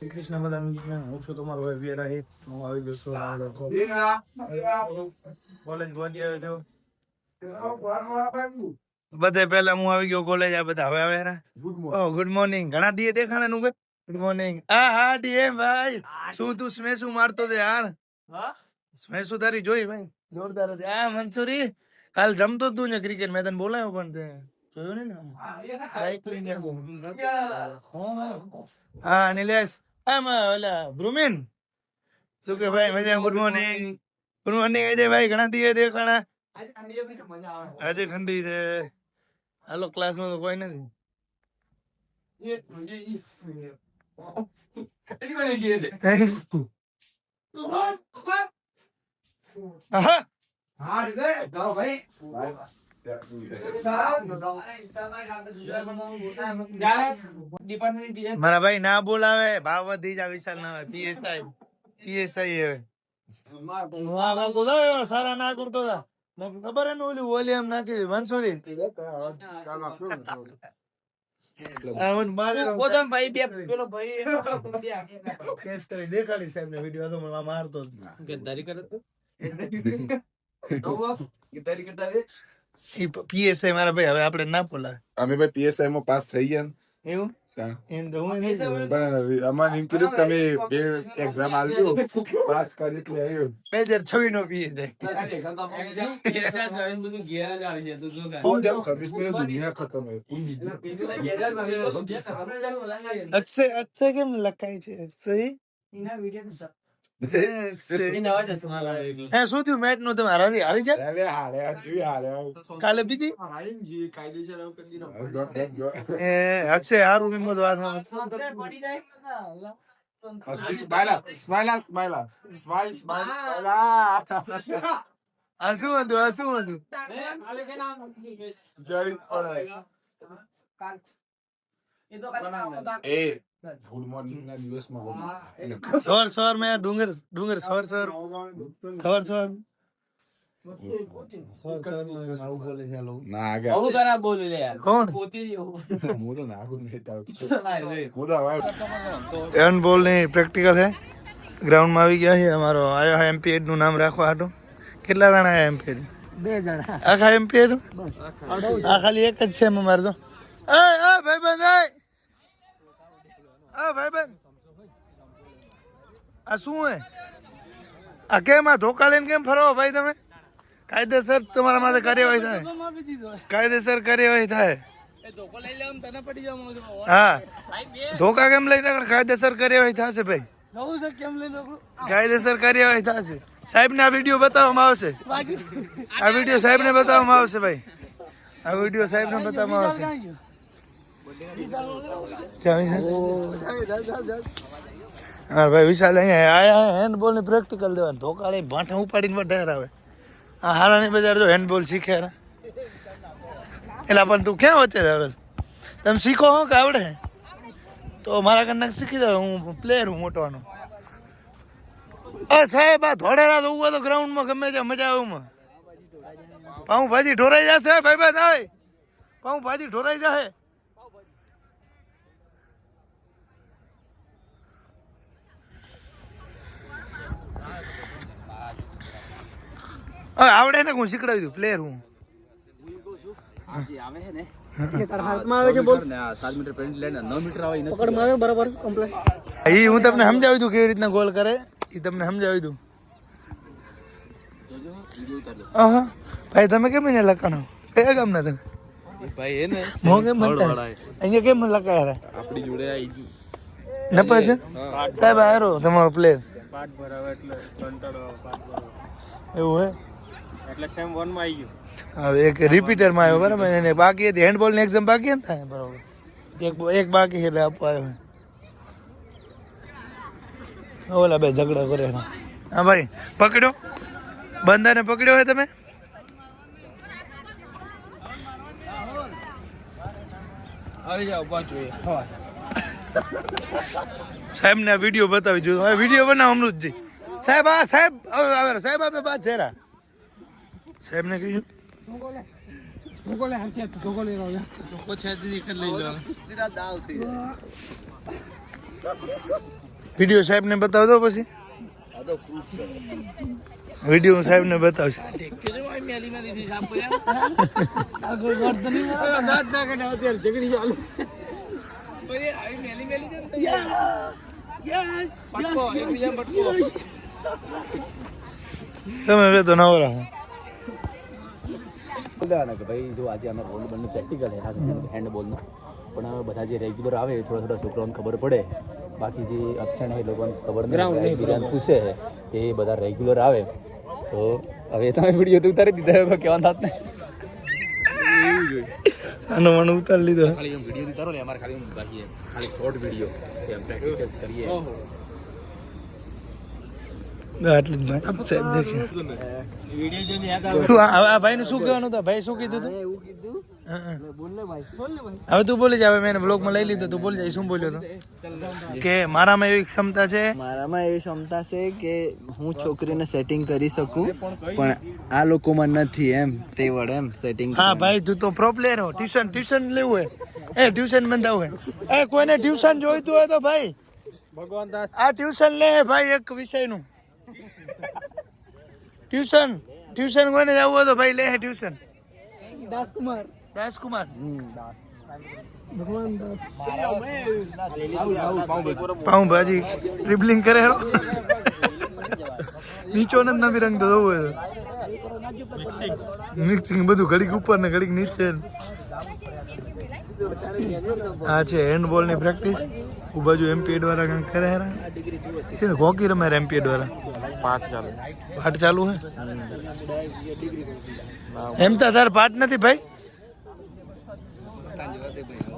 શ્રી કૃષ્ણ બધા હું છું તમારો ભાઈ વેરા હે હું આવી ગયો છું કોલેજ પહોંચી આવ્યો છું બધે પહેલા હું આવી ગયો કોલેજ આ બધા હવે આવે ઓ ગુડ મોર્નિંગ ઘણા દીએ દેખાણે નું ગુડ મોર્નિંગ આ હા ડીએ ભાઈ. શું તું સ્મેશુ મારતો તે યાર? સ્મેશુ તારી જોઈ ભાઈ? જોરદાર હતી. આ મંસૂરી કાલ રમતો તું ને ક્રિકેટ. મેં તને બોલાયો પણ તે જોયું ને. હા નિલેશ. ઓલા ભ્રુમિન શું કે ભાઈ મજા good morning. Good morning Ajay ભાઈ ઘણા દીએ દેખાણા આજે ઠંડી છે. હાલો ક્લાસમાં તો કોઈ નથી! મારા ભાઈ ના બોલાવે ભાવ વધી જા વિશાલ ના પીએસઆઈ પીએસઆઈ હવે સારા ના કરતો હતા ખબર હે ને ઓલી વોલ્યુમ નાખી મંસૂરી કરી દેખાડી સાહેબ ને. વીડિયો તો? મને મારતો પીએસઆઈ મારા ભાઈ હવે આપણે ના બોલાવે અમે ભાઈ પીએસઆઈ માં પાસ થઈ ગયા. એવું હા. એમ તો હું. પણ અમારે એમ કીધું તમે બે એક્ઝામ આલજો પાસ કરી એટલે આવ્યો બે હજાર છવ્વીસ નો દુનિયા ખતમ અક્ષય અક્ષય કેમ લખાય છે અક્ષય શું થયું મેચનું તમે હારી હારી હારે કાલે બીજી એ અક્ષય હારું એમ બધું વાત સ્માઈલ સ્માઈલ સ્માઈલ સ્માઈલ આ શું હતું આ શું હતું જરી એ સવાર સવારમાં ડુંગર ડુંગર સવાર સવાર સવાર સવાર એન બોલ ની પ્રેક્ટિકલ છે ગ્રાઉન્ડમાં આવી ગયા છે અમારો આયો હા એમપી નું નામ રાખવા હાટું. કેટલા જણા આયા એમપી બે જણા. આખા એમપી આ ખાલી એક જ છે અમારે મારે તો. એ ભાઈ ભાઈબંધ એ ભાઈ ભાઈબંધ આ શું હે આ કેમ આ ધોકા લઈને કેમ ફરો ભાઈ તમે? કાયદેસર તમારા માથે કાર્યવાહી થાય. કાયદેસર કાર્યવાહી થાય. હા. ધોકા કેમ લઈને કાયદેસર કાર્યવાહી થશે ભાઈ? કાયદેસર કાર્યવાહી થશે. સાહેબ ને આ વીડિયો બતાવવામાં આવશે. આ વીડિયો સાહેબ ને બતાવવામાં આવશે ભાઈ. આ વીડિયો સાહેબ ને બતાવવામાં આવશે. હા, ભાઈ, વિશાલ આયા હેન્ડબોલની પ્રેક્ટિકલ દેવા ધોકા લઈ ભાઠા ઉપાડીને વધારે આવે આ હારાની બજાર જો હેન્ડબોલ શીખે રા પણ તું ક્યાં વચ્ચે જાવ તમે શીખો હો કે આવડે? તો મારા કన్నా શીખી દઉં હું પ્લેયર હું મોટવાનો. અ સાહેબ, આ ધોળેરા તો ઊભો તો ગ્રાઉન્ડમાં ગમે છે, મજા આવે પાઉં ભાજી ઢોરાઈ જશે, ભાઈ ભાઈ ના પાઉં ભાજી ઢોરાઈ જશે. આવડે ને હું શીખડાવી દઉં? પ્લેયર હું. હું તમને સમજાવી દઉં કેવી રીતના ગોલ કરે એ તમને સમજાવી દઉં. ભાઈ તમે કેમ અહીંયા લખાણો? કયા ગામના તમે? ભાઈ એને મો કેમ બનતા અહીંયા કેમ લખાયા રે? આપણી જોડે આવી સાહેબ આરો તમારો પ્લેયર પાઠ ભરાવે એટલે કંટાળો પાઠ ભરાવે. એવું હે? એટલે સેમ વનમાં આવી ગયું. હવે એક રિપીટરમાં આવ્યો બરાબર? એને બાકી હતી હેન્ડબોલની એક્ઝામ બાકી હતા ને બરાબર. એક એક બાકી એટલે આપવા આવ્યો. ઓલા બે ઝઘડો કરે હા ભાઈ પકડ્યો? બંદાને પકડ્યો હોય તમે? આવી જાઓ પાંચ સાહેબ ને વીડિયો બતાવી જોયું હવે વીડિયો બનાવ અમૃતજી. સાહેબ આ સાહેબ હવે આવે સાહેબ આપે બાદ ચહેરા સાહેબ ને કહ્યું લોકો છે દીકર લઈ જવાનું વીડિયો સાહેબને બતાવ દો પછી વીડિયો સાહેબને બતાવશે તમે બે તો નવરા હો. કે ભાઈ જો આજે અમે રોલ બંને પ્રેક્ટિકલ હે હેન્ડબોલનો પણ બધા જે રેગ્યુલર આવે એ થોડા થોડા છોકરાઓને ખબર પડે. બાકી જે અપસેન્ટ હોય એ લોકોને ખબર નહીં બીજાને પૂછે છે. તે બધા રેગ્યુલર આવે. તો હવે તમે વીડિયો તો ઉતારી દીધા હવે કહેવાનું થાત ને. આનો મને ઉતારી લીધો. ખાલી એમ વીડિયો ઉતારો ને અમારે ખાલી બાકી ખાલી શોર્ટ વીડિયો એમ પ્રેક્ટિસ કરીએ. આટલું જ ભાઈ. સાહેબ દેખે. શું આ આ શું કહેવાનું હતું? ભાઈ શું કીધું હતું હા, હા. હવે તું બોલી જા હવે મેં બ્લોગમાં લઈ લીધો તું બોલી જાય શું બોલ્યો તો? કે મારામાં એવી ક્ષમતા છે? મારામાં એવી ક્ષમતા છે કે હું છોકરીને સેટિંગ કરી શકું પણ આ લોકોમાં નથી એમ તે વડે એમ સેટિંગ હા ભાઈ તું તો પ્રો પ્લેયર હો. ટ્યુશન ટ્યુશન લેવું હે એ ટ્યુશન બંધાવું હે એ કોઈને ટ્યુશન જોઈતું હોય તો ભાઈ ભગવાન દાસ. આ ટ્યુશન લે ભાઈ એક વિષયનું. ટ્યુશન? ટ્યુશન કોને જવું હોય તો ભાઈ લે ટ્યુશન. દાસકુમાર. દાસકુમાર. પાઉભાજી. ડ્રિબલિંગ ટ્રિબલિંગ કરે હેરો નીચો ને નવી રંગ તો હોય મિક્સિંગ બધું ઘડીક ઉપર ને ઘડીક નીચે આ છે હેન્ડબોલની પ્રેક્ટિસ હું બાજુ એમપી દ્વારા કંઈક કરે છે હોકી રમે એમપી દ્વારા. પાઠ ચાલુ. પાઠ ચાલુ હે? એમ તો તાર પાઠ નથી ભાઈ?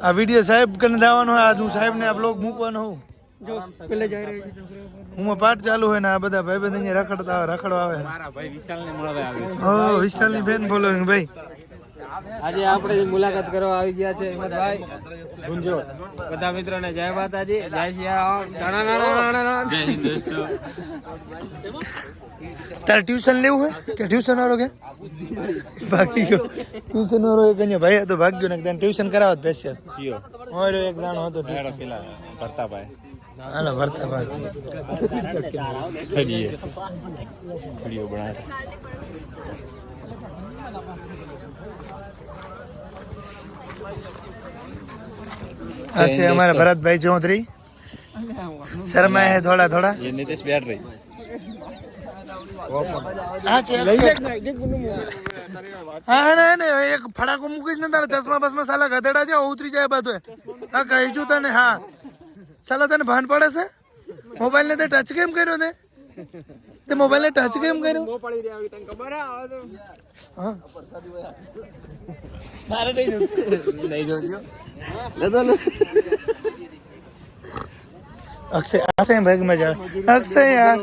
આ વીડિયો સાહેબ કને હોય આજ હું સાહેબ ને આ બ્લોગ મૂકવાનો હોઉં. હું પાઠ ચાલુ હોય ને આ બધા ભાઈ બંધ અહીંયા રખડતા આવે રખડવા આવે. મારા ભાઈ વિશાલને મળવા આવે ઓ વિશાલની બેન બોલો ભાઈ. આજે આપણે મુલાકાત કરવા આવી ગયા છે હિંમતભાઈ. ગુંજો. બધા મિત્રોને જય માતાજી જય શ્રી દોસ્તો. તારે ટ્યુશન લેવું હોય કે ટ્યુશન વાળો કે? ભાગી ગયો. ટ્યુશન વાળો એક અહીંયા ભાઈ હતો ભાગ્યો ને તને ટ્યુશન કરાવત સ્પેશિયલ જીઓ. ઓય એક દાણો હતો tuition. પેલા ભરતા ભાઈ હાલો ભરતા ભાઈ ખડીએ વીડિયો બનાવે. આ છે અમારા ભરતભાઈ ચૌધરી શર્મા હે થોડા થોડા ये नितेश बैठ रही આ છે અક્ષય. હા ને ને એક ફડાકો મૂકીશ ને તારા ચશ્મા બસમાં સાલા ગધેડા છે ઉતરી જાય બધું હા કહી છું તને હા સાલા તને ભાન પડે છે મોબાઈલ ને તે ટચ કેમ કર્યો તે તે મોબાઈલ ને ટચ કેમ કર્યો? હા? અક્ષય અક્ષય ભાગ મજા આવે અક્ષય યાર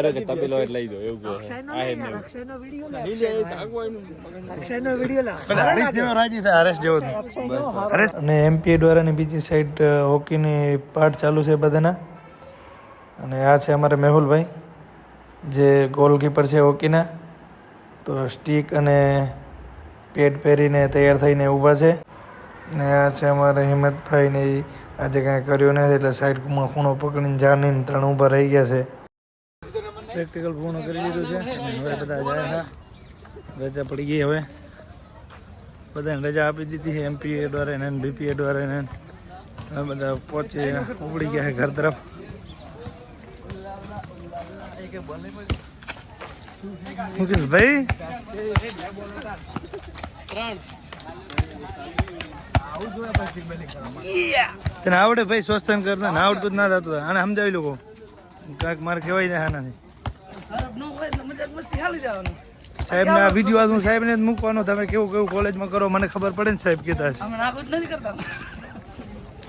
અરે કે તપેલો એટલે લઈ દો એવું કહો. આ હે નહીં પેલા હરીશ જેવો રાજી થાય હરેશ જેવો હરેશ અને એમપીએ દ્વારાની બીજી સાઈડ હોકીની પાઠ ચાલુ છે બધાના. અને આ છે અમારે મેહુલભાઈ. જે ગોલકીપર છે હોકીના તો સ્ટીક અને પેડ પહેરીને તૈયાર થઈને ઊભા છે. ને આ છે અમારે હિંમતભાઈને આજે કાંઈ કર્યું નથી, એટલે સાઈડમાં ખૂણો પકડીને જાણીને ત્રણ ઊભા રહી ગયા છે. પ્રેક્ટિકલ પૂર્ણ કરી દીધું છે. હવે બધા જાય રજા પડી ગઈ હવે. બધાને રજા આપી દીધી છે એમપીએ દ્વારા ને બીપીએ દ્વારા ને. હવે બધા પહોંચી ઉપડી ગયા છે ઘર તરફ. મુકેશભાઈ તને આવડે ભાઈ સ્વસ્થન કરતા ને આવડતું જ ના થતું આને સમજાવી લોકો કાંઈક મારે કહેવાય જાય આનાથી. સાહેબ ને આ વીડિયો આજ હું સાહેબ ને જ મૂકવાનો. તમે કેવું કેવું કોલેજમાં કરો મને ખબર પડે ને સાહેબ કહેતા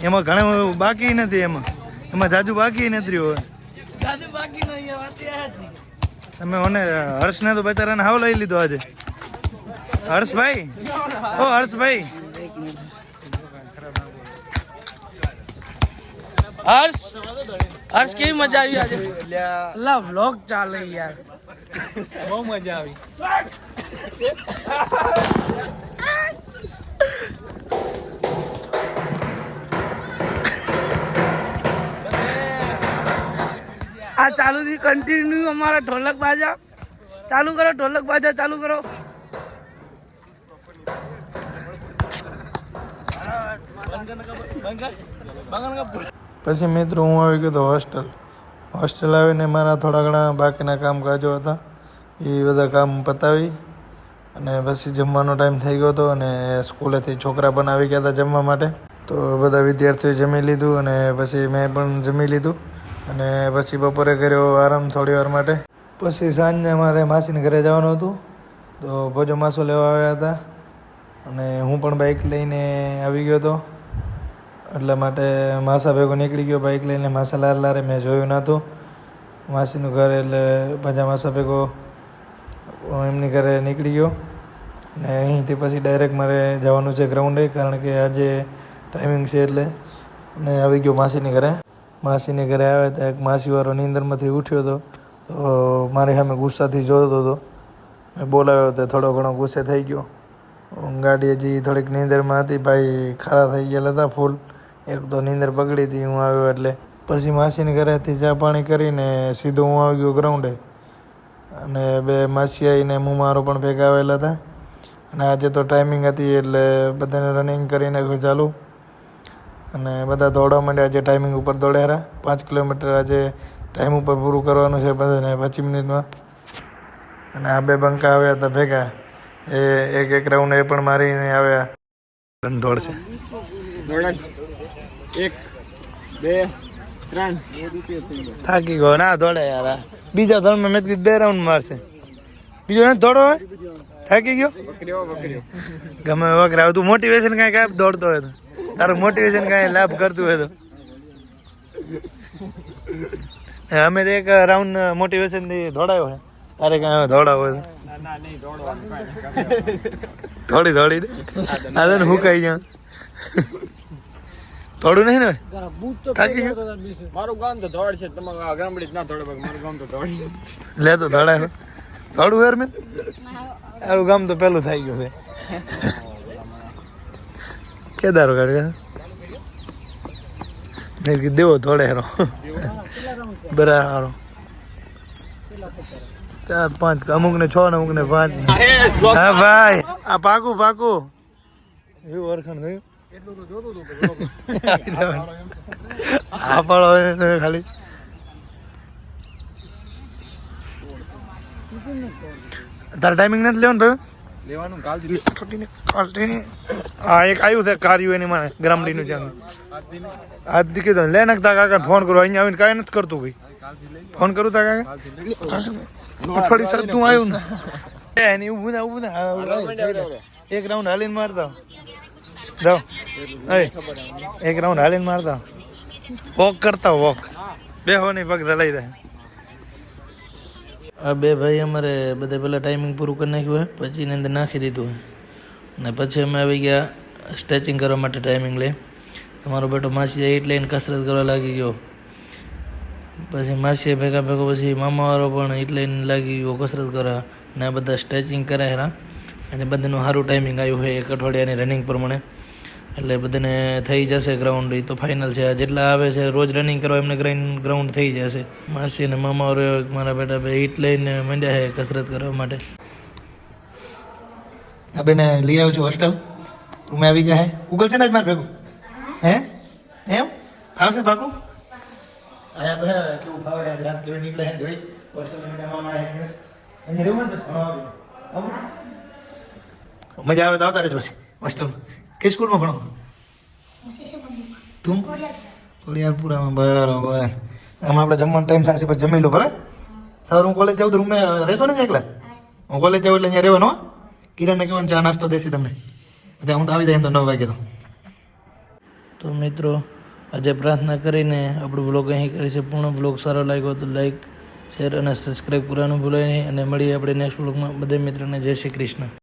એમાં ઘણા બાકી નથી એમાં. એમાં જાજુ બાકી નથી હોય તમે મને હર્ષને તો બચારાને હાવ લઈ લીધો આજે. હર્ષભાઈ? ઓ હર્ષભાઈ. હર્ષ હર્ષ કેવી મજા આવી આજે? લા વ્લોગ ચાલે યાર. બહુ મજા આવી. આ ચાલુ થી કન્ટિન્યુ અમારા ઢોલક બાજા. ચાલુ કરો, ઢોલક બાજા ચાલુ કરો. પછી મિત્રો હું આવી ગયો તો હોસ્ટેલ હોસ્ટેલ આવીને મારા થોડા ઘણા બાકીના કામકાજો હતા. એ બધા કામ પતાવી. અને પછી જમવાનો ટાઈમ થઈ ગયો હતો અને સ્કૂલેથી છોકરા પણ આવી ગયા હતા જમવા માટે. તો બધા વિદ્યાર્થીઓએ જમી લીધું અને પછી મેં પણ જમી લીધું. અને પછી બપોરે કર્યો આરામ થોડી વાર માટે. પછી સાંજે મારે માસીને ઘરે જવાનું હતું. તો ભોજો માસો લેવા આવ્યા હતા. અને હું પણ બાઇક લઈને આવી ગયો હતો. એટલા માટે માસા ભેગો નીકળી ગયો બાઇક લઈને. માસા લાર લારે મેં જોયું નહોતું. માસીનું ઘર એટલે પાછા માસા ભેગો એમની ઘરે નીકળી ગયો. ને અહીંથી પછી ડાયરેક્ટ મારે જવાનું છે ગ્રાઉન્ડે કારણ કે આજે ટાઈમિંગ છે એટલે. ને આવી ગયો માસીની ઘરે. માસીની ઘરે આવ્યા હતા, એક માસીવાળો નીંદરમાંથી ઉઠ્યો હતો, તો મારી સામે ગુસ્સાથી જોતો હતો. મેં બોલાવ્યો તો થોડો ઘણો ગુસ્સે થઈ ગયો. ગાડી હજી થોડીક નીંદરમાં હતી, ભાઈ ખારા થઈ ગયેલા હતા ફૂલ. એક તો નીંદર બગડી હતી, હું આવ્યો એટલે. પછી માસીની ઘરેથી ચા પાણી કરીને સીધો હું આવી ગયો ગ્રાઉન્ડે. અને બે માસી આવીને હું મારો પણ ભેગા આવેલા હતા. અને આજે તો ટાઈમિંગ હતી એટલે બધાને રનિંગ કરીને ચાલુ. અને બધા દોડવા માંડ્યા આજે ટાઈમિંગ ઉપર દોડ્યા પાંચ કિલોમીટર આજે ટાઈમ ઉપર પૂરું કરવાનું છે બધાને પચીસ મિનિટમાં. અને આ બે બંકા આવ્યા હતા ભેગા. એ એક એક રાઉન્ડ એ પણ મારીને આવ્યા. દોડશે. એક બે ત્રણ. થાકી ગયો. ના દોડે યાર. બીજા ધોરણમાં મેં કીધું બે રાઉન્ડ મારશે. બીજો ને દોડો હોય થાકી ગયો? ગમે વગર તું મોટિવેશન કાંઈ કાંઈ દોડતો હોય તો. તારું મોટિવેશન કાંઈ લાભ કરતું હોય તો. અમે તો એક રાઉન્ડ મોટિવેશનથી દોડાયો છે. તારે કાંઈ અમે દોડાવો હોય થોડી થોડી આ તો હું કઈ જાઉં. થોડું નહીં ને થાકી ગયો? મારું ગામ તો દોડ છે તમારા ગામડી ના દોડે મારું ગામ તો દોડ લે તો ધડાય થોડું હેર મેં મારું ગામ તો પેલું થઈ ગયું છે. કેદારો કાઢે દેવો થોડે હેરો બરાબર. ચાર, પાંચ, અમુક ને છ ને અમુક ને પાંચ હા, ભાઈ, આ પાકું પાકું એવું ઓળખાણ થયું? આ પાડો હોય ખાલી. તારે ટાઈમિંગ નથી લેવાનું ભાઈ? લેવાનું કાલથી ઠોકીને કાઢીને. હા એક આવ્યું છે કાર્યું એની મને ગ્રામડીનું જાણ આજ દી કીધું લે નાખતા કાકા ફોન કરો. અહીંયા આવીને કાંઈ નથી કરતું ભાઈ. ફોન કરું તા કાકા અઠવાડિયું તું આવ્યું ને. એની ઊભું ના ઊભું ના એક રાઉન્ડ હાલીને મારતા. જાઓ. એ એક રાઉન્ડ હાલીને મારતા. વોક કરતા વોક બેહો નહીં પગ લઈ દે આ બે ભાઈ અમારે બધા પહેલાં ટાઈમિંગ પૂરું કરી નાખ્યું હોય, પછી એની અંદર નાખી દીધું હોય. અને પછી અમે આવી ગયા સ્ટ્રેચિંગ કરવા માટે ટાઈમિંગ લઈ. તમારો બેટો માસી એટ લઈને કસરત કરવા લાગી ગયો. પછી માસીએ ભેગા ભેગો, પછી મામાવાળો પણ એટ લઈને લાગી ગયો કસરત કરવા. અને આ બધા સ્ટ્રેચિંગ કરે હેરા. અને બધાનું સારું ટાઈમિંગ આવ્યું હોય એક અઠવાડિયાની રનિંગ પ્રમાણે. એટલે બધાને થઈ જશે ગ્રાઉન્ડ એ તો ફાઇનલ છે. જેટલા આવે છે રોજ રનિંગ કરવા એમને ગ્રાઇન્ડ ગ્રાઉન્ડ થઈ જશે. માસી અને મામા મારા બેટા બે ઈટ લઈને માંડ્યા છે કસરત કરવા માટે. આ બેને લઈ આવ્યો છું હોસ્ટેલ રૂમે આવી ગયા હે. ઉગલ છે ને જ મારે ભેગું? હે? એમ? ફાવશે ભાગું? આયા તો હે કેવું ફાવે આજ રાત કેવી નીકળે હે જોઈ? મજા આવે તો આવતા રહેજો પછી હોસ્ટેલ કઈ સ્કૂલમાં ભણો? તું? ખોડિયારપુરામાં બરાબર. આમાં આપણે જમવાનો ટાઈમ થશે પછી જમી લો ભલે. સર હું કોલેજ જાઉં તો રૂમે રહેશો ને એકલા? હું. કોલેજ જાઉં એટલે અહીંયા રહેવાનો કિરણને કહેવાનું ચા નાસ્તો દેશે તમને. એટલે હું તો આવી જાય એમ તો નવ વાગે તો. તો મિત્રો આજે પ્રાર્થના કરીને આપણું વ્લોગ અહીં કરી છે. પૂર્ણ વ્લોગ સારો લાગ્યો તો લાઈક શેર અને સબસ્ક્રાઈબ કરવાનું ભૂલાય નહીં. અને મળીએ આપણે નેક્સ્ટ વ્લોગમાં બધા મિત્રોને જય શ્રી કૃષ્ણ.